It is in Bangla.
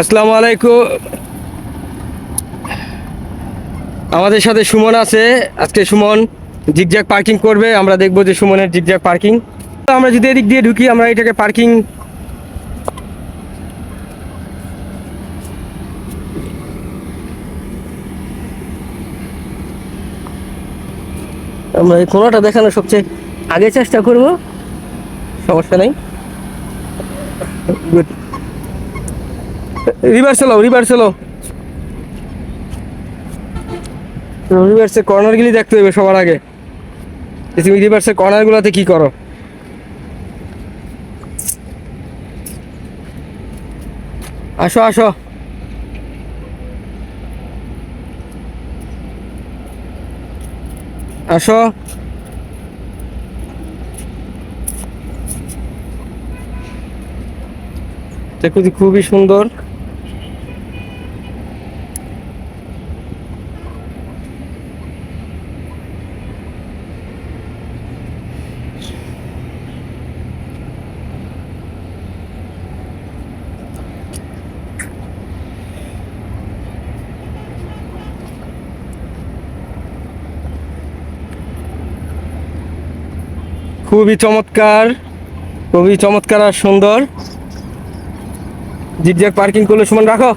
আসসালামু আলাইকুম। আমাদের সাথে সুমন আছে। আজকে সুমন জিগজ্যাগ পার্কিং করবে। আমরা দেখব যে সুমনের জিগজ্যাগ পার্কিং। আমরা যদি এদিক দিয়ে ঢুকি, আমরা এটাকে পার্কিং আমরা এই কোনোটা দেখানো সবচেয়ে আগে চেষ্টা করব। সমস্যা নেই। গুড রিভার্স হলো রিভার্স হলো রিভার্সের কর্নারগুলি দেখতে হবে সবার আগে। তুমি রিভার্সের কর্নারগুলোতে কি করো? আসো আসো। আসো। খুবই সুন্দর। খুবই চমৎকার খুবই চমৎকার আর সুন্দর। জিগজ্যাগ পার্কিং করলে সমান রাখো।